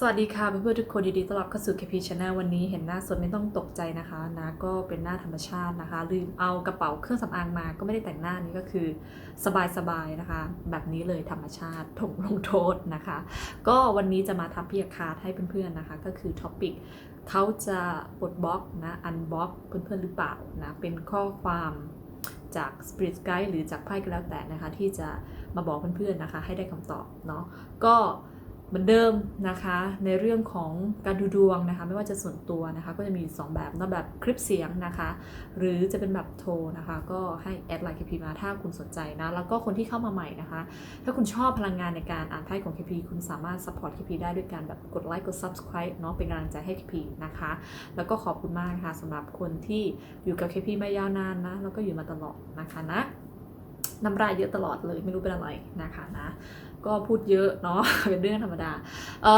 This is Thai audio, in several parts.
สวัสดีค่ะเพื่อนๆทุกคนยินดีต้อนรับเข้าสู่ KP Channel วันนี้เห็นหน้าสดไม่ต้องตกใจนะคะนะก็เป็นหน้าธรรมชาตินะคะ ลืมเอากระเป๋าเครื่องสำอางมาก็ไม่ได้แต่งหน้านี่ก็คือสบายๆนะคะ แบบนี้เลยธรรมชาติถงลงโทษนะคะ ก็วันนี้จะมาทำพิยาคาร์ดให้เพื่อนๆนะคะ ก็คือท็อปิกเขาจะปลดบล็อกนะอันบล็อกเพื่อนๆหรือเปล่านะเป็นข้อความจาก Spirit Guide หรือจากไพ่ก็แล้วแต่นะคะ ที่จะมาบอกเพื่อนๆนะคะ ให้ได้คำตอบเนาะก็ เหมือนเดิมนะคะในเรื่องของการดูดวงนะคะไม่ว่าจะส่วนตัวนะคะก็จะมี 2 แบบนะแบบคลิปเสียงนะคะ หรือจะเป็นแบบโทรนะคะ ก็ให้แอดไลน์ KP มาถ้าคุณสนใจนะแล้วก็คนที่เข้ามาใหม่นะคะ ถ้าคุณชอบพลังงานในการอ่านไพ่ของ KP คุณสามารถ support KP ได้ด้วยการแบบกดไลค์กด subscribe เนาะเป็นกำลังใจให้ KP นะคะ แล้วก็ขอบคุณมากนะคะสำหรับคนที่อยู่กับ KP ไม่ยาวนานนะแล้วก็อยู่มาตลอดนะคะนะน้ำลายเยอะตลอดเลยไม่รู้เป็นอะไรนะคะนะ ก็พูดเยอะเนาะเป็นเรื่องธรรมดาเอ่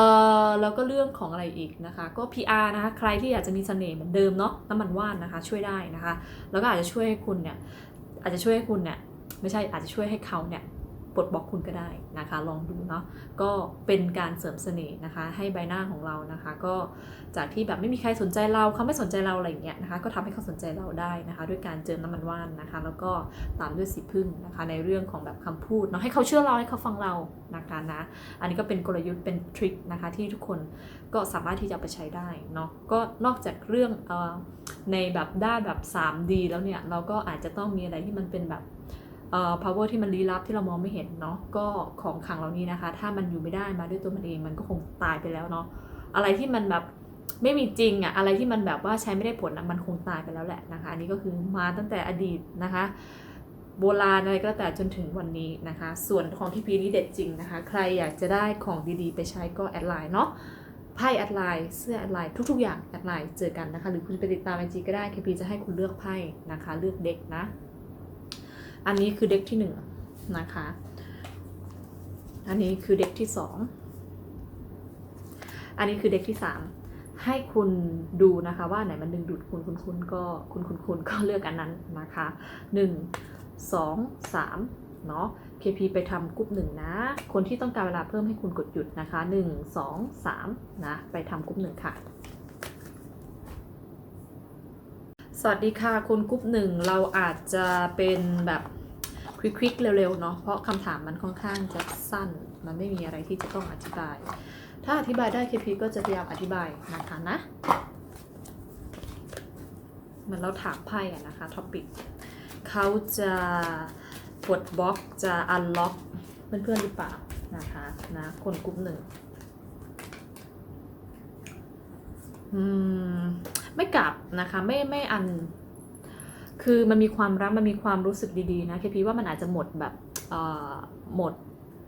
อแล้วก็เรื่องของอะไรอีกนะคะ ก็ PR นะคะใครที่อยากจะมีเสน่ห์เหมือนเดิมเนาะน้ำมันว่านนะคะช่วยได้นะคะ แล้วก็อาจจะช่วยให้คุณเนี่ยอาจจะช่วยให้คุณเนี่ยไม่ใช่อาจจะช่วยให้เขาเนี่ย ปลดบล็อกคุณก็ได้นะคะ ลองดูเนาะก็เป็นการเสริมเสน่ห์นะคะ ให้ใบหน้าของเรานะคะ ก็จากที่แบบไม่มีใครสนใจเราเขาไม่สนใจเราอะไรอย่างเงี้ยนะคะ ก็ทำให้เขาสนใจเราได้นะคะ ด้วยการเจิมน้ำมันว่านนะคะ แล้วก็ตามด้วยสีพึ่งนะคะ ในเรื่องของแบบคำพูดเนาะให้เขาเชื่อเราให้เขาฟังเรานะคะนะอันนี้ก็เป็นกลยุทธ์เป็นทริคนะคะที่ทุกคนก็สามารถที่จะไปใช้ได้เนาะก็นอกจากเรื่องเออในแบบด้านแบบ 3D แล้วเนี่ยเราก็อาจจะต้องมีอะไรที่มันเป็นแบบ power ที่มันลี้ลับที่เรามองไม่เห็นเนาะก็ของขังเหล่านี้นะคะ ถ้ามันอยู่ไม่ได้มาด้วยตัวมันเองมันก็คงตายไปแล้วเนาะอะไรที่มันแบบไม่มีจริงอะอะไรที่มันแบบว่าใช้ไม่ได้ผลอะมันคงตายไปแล้วแหละนะคะอันนี้ก็คือมาตั้งแต่อดีตนะคะ โบราณอะไรก็แต่จนถึงวันนี้นะคะ ส่วนของที่พีนี้เด็ดจริงนะคะ ใครอยากจะได้ของดีๆ ไปใช้ก็แอดไลน์เนาะไพ่แอดไลน์เสื้อแอดไลน์ทุกๆอย่างแอดไลน์เจอกันนะคะ หรือคุณจะไปติดตามไอจีก็ได้ KP จะให้คุณเลือกไพ่นะคะ เลือกเด็กนะ อันนี้คือเด็กที่หนึ่งนะคะ อันนี้คือเด็กที่สอง อันนี้คือเด็กที่สาม ให้คุณดูนะคะว่าไหนมันดึงดูดคุณคุณคุณก็คุณคุณคุณก็เลือกอันนั้นนะคะหนึ่งสองสามเนาะ KP ไปทำกรุ๊ปหนึ่งนะ คนที่ต้องการเวลาเพิ่มให้คุณกดหยุดนะคะหนึ่งสองสามนะ ไปทำกรุ๊ปหนึ่งค่ะ สวัสดีค่ะคุณกรุ๊ปหนึ่งเราอาจจะเป็นแบบควิกๆเร็วๆเนาะเพราะคำถามมันค่อนข้างจะสั้น มันไม่มีอะไรที่จะต้องอธิบาย ถ้าอธิบายได้ KP ก็จะพยายามอธิบายนะคะนะเหมือนเราถามไพ่อะนะคะท็อปิกเขาจะปลดบล็อกจะอันล็อกเพื่อนๆหรือเปล่านะคะนะคนกลุ่มหนึ่งอืม ไม่กลับนะคะไม่ไม่อัน คือมันมีความรักมันมีความรู้สึกดีๆนะเคพีว่ามันอาจจะหมดแบบหมด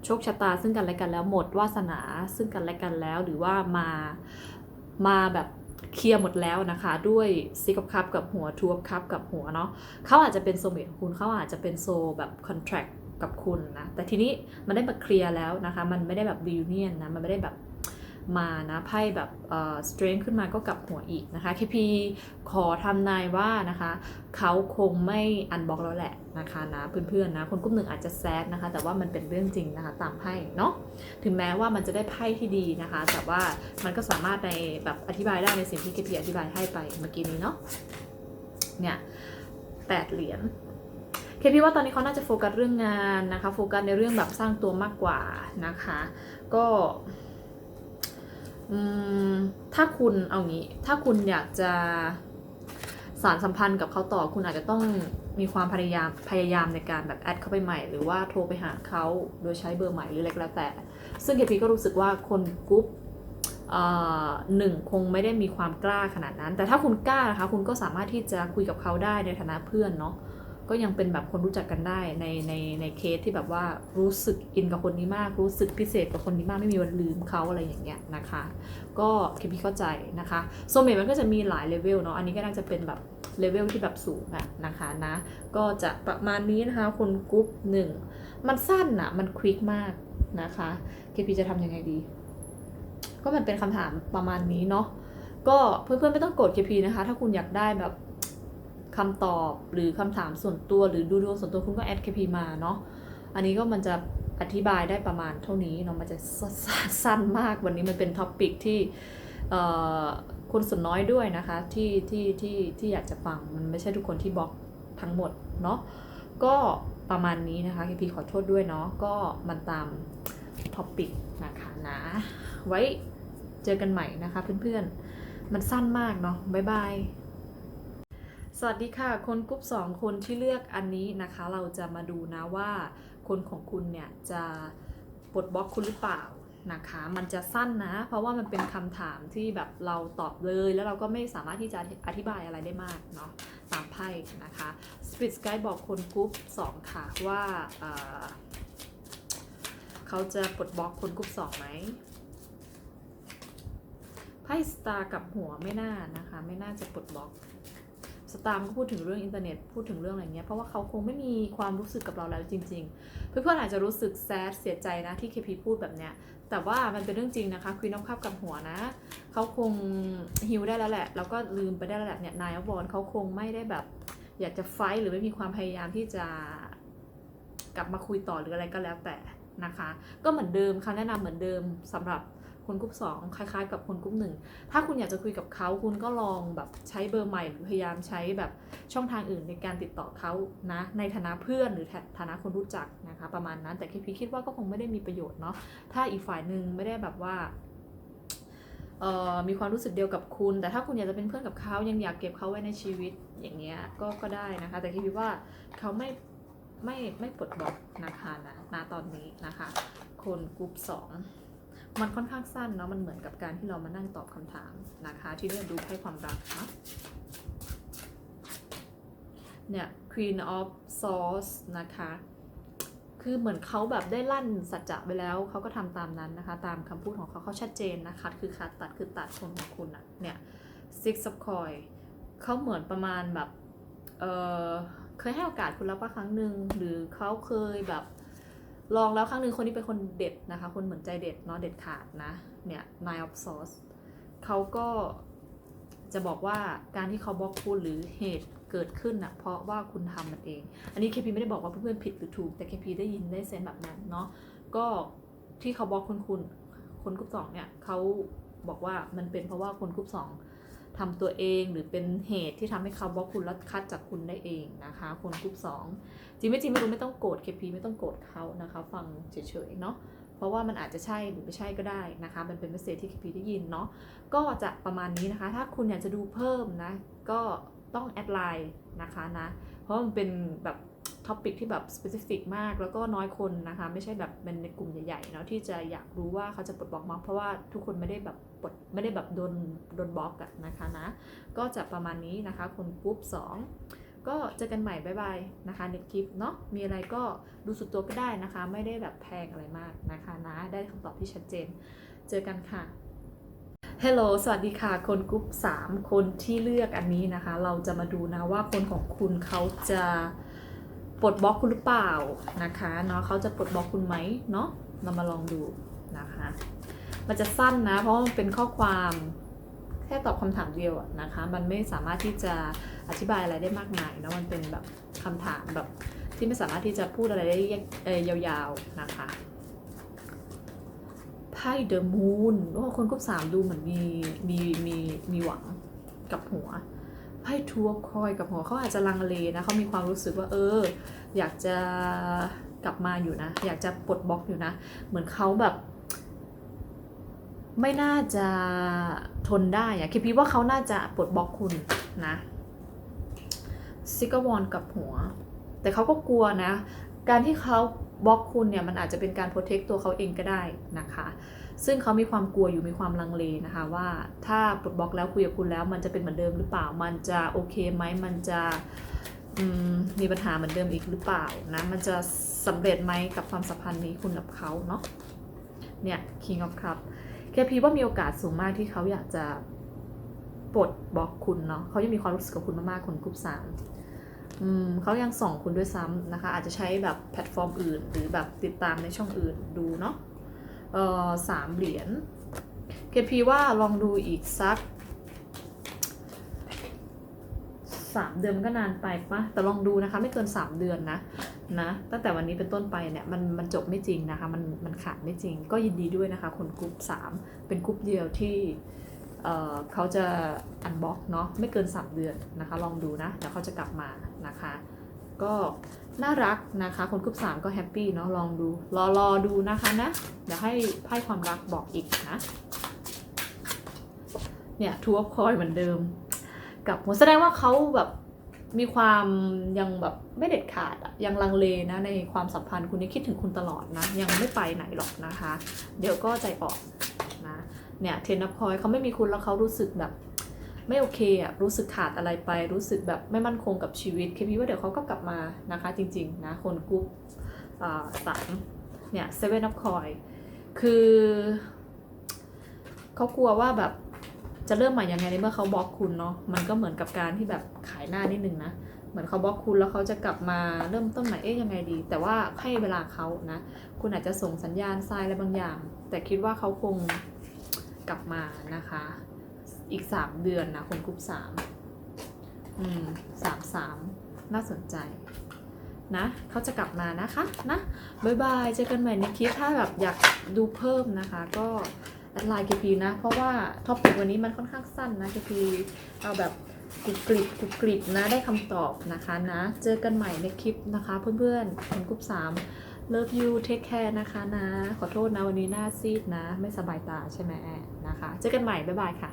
โชคชะตาซึ่งกันและกันแล้วหมดวาสนาซึ่งกันและกันแล้วหรือว่ามามาแบบเคลียร์หมดแล้วนะคะด้วยซิกอ f คัพกับหัวทูบคัพกับหัวเนาะเขาอาจจะเป็นโซเมทของคุณเขาอาจจะเป็นโซแบบคอนแท c t กับคุณนะแต่ทีนี้มันได้มาเคลียร์แล้วนะคะ มันไม่ได้แบบ reunion นะมันไม่ได้แบบ มานะไพ่แบบเอ่อ strength ขึ้นมาก็กลับหัวอีกนะคะ KP ขอทำนายว่านะคะ เขาคงไม่อันบล็อกแล้วแหละนะคะนะเพื่อนๆนะคนกลุ่มหนึ่งอาจจะแซดนะคะ แต่ว่ามันเป็นเรื่องจริงนะคะตามไพ่เนาะถึงแม้ว่ามันจะได้ไพ่ที่ดีนะคะ แต่ว่ามันก็สามารถในแบบอธิบายได้ในสิ่งที่ KP อธิบายให้ไปเมื่อกี้นี้เนาะเนี่ยแปดเหรียญเคพีว่าตอนนี้เขาน่าจะโฟกัสเรื่องงานนะคะ โฟกัสในเรื่องแบบสร้างตัวมากกว่านะคะ ก็ ถ้าคุณเอางี้ ถ้าคุณอยากจะสารสัมพันธ์กับเขาต่อ คุณอาจจะต้องมีความพยายามพยายามในการแบบแอดเข้าไปใหม่ หรือว่าโทรไปหาเขาโดยใช้เบอร์ใหม่หรืออะไรก็แล้วแต่ ซึ่งเคพีก็รู้สึกว่าคนกรุ๊ปหนึ่งคงไม่ได้มีความกล้าขนาดนั้น แต่ถ้าคุณกล้านะคะ คุณก็สามารถที่จะคุยกับเขาได้ในฐานะเพื่อนเนาะ ก็ยังเป็นแบบคนรู้จักกันได้ในในในเคสที่แบบว่ารู้สึกอินกับคนนี้มากรู้สึกพิเศษกับคนนี้มากไม่มีวันลืมเขาอะไรอย่างเงี้ยนะคะ ก็เคพีเข้าใจนะคะโซเมตมันก็จะมีหลายเลเวลเนาะอันนี้ก็น่าจะเป็นแบบเลเวลที่แบบสูงอะนะคะนะก็จะประมาณนี้นะคะคนกรุ๊ปหนึ่งมันสั้นอะมันควิกมากนะคะเคพีจะทำยังไงดี ก็มันเป็นคำถามประมาณนี้เนาะก็เพื่อนๆไม่ต้องกด KP นะคะ ถ้าคุณอยากได้แบบ คำตอบหรือคำถามส่วนตัวหรือดูดวงส่วนตัวคุณก็แอด KP มาเนาะอันนี้ก็มันจะอธิบายได้ประมาณเท่านี้เนาะมันจะสสสั้นมากวันนี้มันเป็นท็อปิกที่คุณส่วนน้อยด้วยนะคะที่ที่ที่ที่อยากจะฟังมันไม่ใช่ทุกคนที่บล็อกทั้งหมดเนาะก็ประมาณนี้นะคะพี่ขอโทษด้วยเนาะก็มันตามท็อปิกนะคะนะไว้เจอกันใหม่นะคะเพื่อนๆ มันสั้นมากเนาะบ๊ายบาย สวัสดีค่ะคนกรุ๊ปสองคนที่เลือกอันนี้นะคะ เราจะมาดูนะว่าคนของคุณเนี่ยจะปลดบล็อกคุณหรือเปล่านะคะ มันจะสั้นนะ เพราะว่ามันเป็นคำถามที่แบบเราตอบเลย แล้วเราก็ไม่สามารถที่จะอธิบายอะไรได้มากเนาะตามไพ่นะคะ Spirit Guide บอกคนกรุ๊ป2ค่ะว่าเเขาจะปลดบล็อกคนกรุ๊ป2ไหมไพ่สตาร์กับหัวไม่น่านะคะ ไม่น่าจะปลดบล็อก สตาร์มก็พูดถึงเรื่องอินเทอร์เน็ตพูดถึงเรื่องอะไรเงี้ยเพราะว่าเขาคงไม่มีความรู้สึกกับเราแล้วจริง ๆ เพื่อนๆอาจจะรู้สึกแซดเสียใจนะที่เคพีพูดแบบเนี้ยแต่ว่ามันเป็นเรื่องจริงนะคะควีนอ f คัพกับหัวนะเขาคงฮิวได้แล้วแหละ แล้วก็ลืมไปได้แล้วแหละเนี่ยนายบอลเขาคงไม่ได้แบบ อยากจะไฟหรือไม่มีความพยายามที่จะกลับมาคุยต่อหรืออะไรก็แล้วแต่นะคะ ก็เหมือนเดิมคำแนะนำเหมือนเดิมสำหรับ คนกลุ่มสองคล้าย ๆ กับคนกลุ่มหนึ่งถ้าคุณอยากจะคุยกับเขาคุณก็ลองแบบใช้เบอร์ใหม่หรือพยายามใช้แบบช่องทางอื่นในการติดต่อเขานะในฐานะเพื่อนหรือฐานะคนรู้จักนะคะประมาณนั้นแต่คิดพี่คิดว่าก็คงไม่ได้มีประโยชน์เนาะถ้าอีกฝ่ายหนึ่งไม่ได้แบบว่าเอ่อมีความรู้สึกเดียวกับคุณ แต่ถ้าคุณอยากจะเป็นเพื่อนกับเขายังอยากเก็บเขาไว้ในชีวิตอย่างเงี้ยก็ก็ได้นะคะ แต่คิดว่าเขาไม่ไม่ไม่ปลดบล็อกนะคะนะตอนนี้นะคะ คนกลุ่มสอง มันค่อนข้างสั้นเนาะมันเหมือนกับการที่เรามานั่งตอบคำถามนะคะ ที่เรียกดูไพ่ความรักเนาะเนี่ย Queen of Swords นะคะ คือเหมือนเขาแบบได้ลั่นสัจจะไปแล้ว เขาก็ทำตามนั้นนะคะ ตามคำพูดของเขาเขาชัดเจนนะคะ คือขาดตัดคือตัดคนของคุณอะเนี่ย Six of Coin เขาเหมือนประมาณแบบ เออเคยให้โอกาสคุณแล้วป่ะครั้งหนึ่งหรือเขาเคยแบบ ลองแล้วครั้งหนึ่งคนนี้เป็นคนเด็ดนะคะ คนเหมือนใจเด็ดเนาะเด็ดขาดนะเนี่ย nine of swords เขาก็จะบอกว่าการที่เขาบล็อกคุณหรือเหตุเกิดขึ้นนะเพราะว่าคุณทำมันเอง อันนี้เคพีไม่ได้บอกว่าเพื่อนๆผิดหรือถูก แต่เคพีได้ยินได้เซนแบบนั้นเนาะก็ที่เขาบล็อกคุณคุณคนกลุ่มสองเนี่ยเขาบอกว่ามันเป็นเพราะว่าคนกลุ่มสอง ทำตัวเองหรือเป็นเหตุที่ทำให้เขาบล็อกคุณแล้วคัดจากคุณได้เองนะคะ คนกลุ่มสองจริงไม่จริงไม่รู้ไม่ต้องโกรธเคพีไม่ต้องโกรธเขานะคะ ฟังเฉยๆเนาะเพราะว่ามันอาจจะใช่หรือไม่ใช่ก็ได้นะคะ มันเป็นเมสเซจที่เคพีได้ยินเนาะก็จะประมาณนี้นะคะ ถ้าคุณอยากจะดูเพิ่มนะก็ต้องแอดไลน์นะคะนะเพราะมันเป็นแบบ ท็อปิกที่แบบสเปซิฟิกมาก แล้วก็น้อยคนนะคะ ไม่ใช่แบบเป็นในกลุ่มใหญ่ๆเนาะที่จะอยากรู้ว่าเขาจะปลดบล็อกมั้งเพราะว่าทุกคนไม่ได้แบบปลดไม่ได้แบบโดนโดนบล็อกอะนะคะนะ ก็จะประมาณนี้นะคะคนกรุ๊ปสองก็เจอกันใหม่บ๊ายบายนะคะในคลิปเนาะมีอะไรก็ดูสุดตัวก็ได้นะคะ ไม่ได้แบบแพงอะไรมากนะคะนะ ได้คำตอบที่ชัดเจน เจอกันค่ะฮัลโหล สวัสดีค่ะ คนกรุ๊ป3 คนที่เลือกอันนี้นะคะ เราจะมาดูนะว่าคนของคุณเขาจะ ปลดบล็อกคุณหรือเปล่านะคะเนาะเขาจะปลดบล็อกคุณไหมเนาะเรามาลองดูนะคะ มันจะสั้นนะ เพราะมันเป็นข้อความแค่ตอบคำถามเดียวนะคะ มันไม่สามารถที่จะอธิบายอะไรได้มากมายนะมันเป็นแบบคำถามแบบที่ไม่สามารถที่จะพูดอะไรได้เอ่อยาวๆนะคะไพ่เดอะมูนว่าคนกลุ่มสามดูเหมือนมีมีมีมีหวังกับหัว ไพ่ทัวร์คอยกับหัวเขาอาจจะลังเลนะเขามีความรู้สึกว่าเออ อยากจะกลับมาอยู่นะ อยากจะปลดบล็อกอยู่นะ เหมือนเขาแบบ ไม่น่าจะทนได้อะคิดพี่ว่าเขาน่าจะปลดบล็อกคุณนะซิกวอนกับหัว แต่เขาก็กลัวนะ การที่เขาบล็อกคุณเนี่ยมันอาจจะเป็นการโปรเทคตัวเขาเองก็ได้นะคะ ซึ่งเขามีความกลัวอยู่มีความลังเลนะคะว่าถ้าปลดบล็อกแล้วคุยกับคุณแล้ว มันจะเป็นเหมือนเดิมหรือเปล่า มันจะโอเคไหมมันจะมมีปัญหาเหมือนเดิมอีกหรือเปล่านะมันจะสำเร็จไหมกับความสัมพันธ์นี้คุณกับเขาเนาะเนี่ย King of Cup เคพีว่ามีโอกาสสูงมากที่เขาอยากจะปลดบล็อกคุณเนาะเขายังมีความรู้สึกกับคุณมากๆคนกลุ่มสามอืมเขายังส่องคุณด้วยซ้ำนะคะ อาจจะใช้แบบแพลตฟอร์มอื่น หรือแบบติดตามในช่องอื่นดูเนาะ เอ่อสามเหรียญเคพีว่าลองดูอีกสักสามเดือนมันก็นานไปปะแต่ลองดูนะคะ ไม่เกินสามเดือนนะนะ ตั้งแต่วันนี้เป็นต้นไปเนี่ยมันมันจบไม่จริงนะคะ มันมันขาดไม่จริง ก็ยินดีด้วยนะคะ คนกลุ่ม3เป็นกลุ่มเดียวที่เเขาจะอันบ็อกเนาะไม่เกิน3เดือนนะคะ ลองดูนะเดี๋ยวเขาจะกลับมานะคะ ก็น่ารักนะคะ คนกลุ่มก็แฮปปี้เนาะลองดู รอรอดูนะคะนะ เดี๋ยวให้ไพ่ความรักบอกอีกนะ เนี่ยทัวร์คอยเหมือนเดิม กับหัวแสดงว่าเขาแบบมีความยังแบบไม่เด็ดขาดอะยังลังเลนะในความสัมพันธ์คุณนี่คิดถึงคุณตลอดนะ ยังไม่ไปไหนหรอกนะคะ เดี๋ยวก็ใจอ่อนนะเนี่ยเทนนับคอยเขาไม่มีคุณแล้วเขารู้สึกแบบ ไม่โอเคอะรู้สึกขาดอะไรไป รู้สึกแบบไม่มั่นคงกับชีวิตเคพีว่าเดี๋ยวเขาก็กลับมานะคะจริงๆนะคนกรุ๊ปอ่าสามเนี่ยเซเว่นนับคอยคือเขากลัวว่าแบบจะเริ่มใหม่ยังไงในเมื่อเขาบล็อกคุณเนาะมันก็เหมือนกับการที่แบบขายหน้านิดนึงนะเหมือนเขาบล็อกคุณแล้วเขาจะกลับมาเริ่มต้นใหม่เอ๊ยยังไงดี แต่ว่าให้เวลาเขานะ คุณอาจจะส่งสัญญาณทรายอะไรบางอย่าง แต่คิดว่าเขาคงกลับมานะคะ อีก3เดือนนะคนกรุ๊ปสามอืมสามสามน่าสนใจนะเขาจะกลับมานะคะนะบายบายเจอกันใหม่ในคลิปถ้าแบบอยากดูเพิ่มนะคะ ก็แอดไลน์ KP นะ เพราะว่าท็อปิกวันนี้มันค่อนข้างสั้นนะ KP เอาแบบกรุบกริบกรุบกริบนะได้คำตอบนะคะนะ เจอกันใหม่ในคลิปนะคะ เพื่อนๆคนกรุ๊ป3 Love you take care นะคะนะ ขอโทษนะวันนี้หน้าซีดนะ ไม่สบายตาใช่ไหมนะคะ เจอกันใหม่ บ๊ายบายค่ะ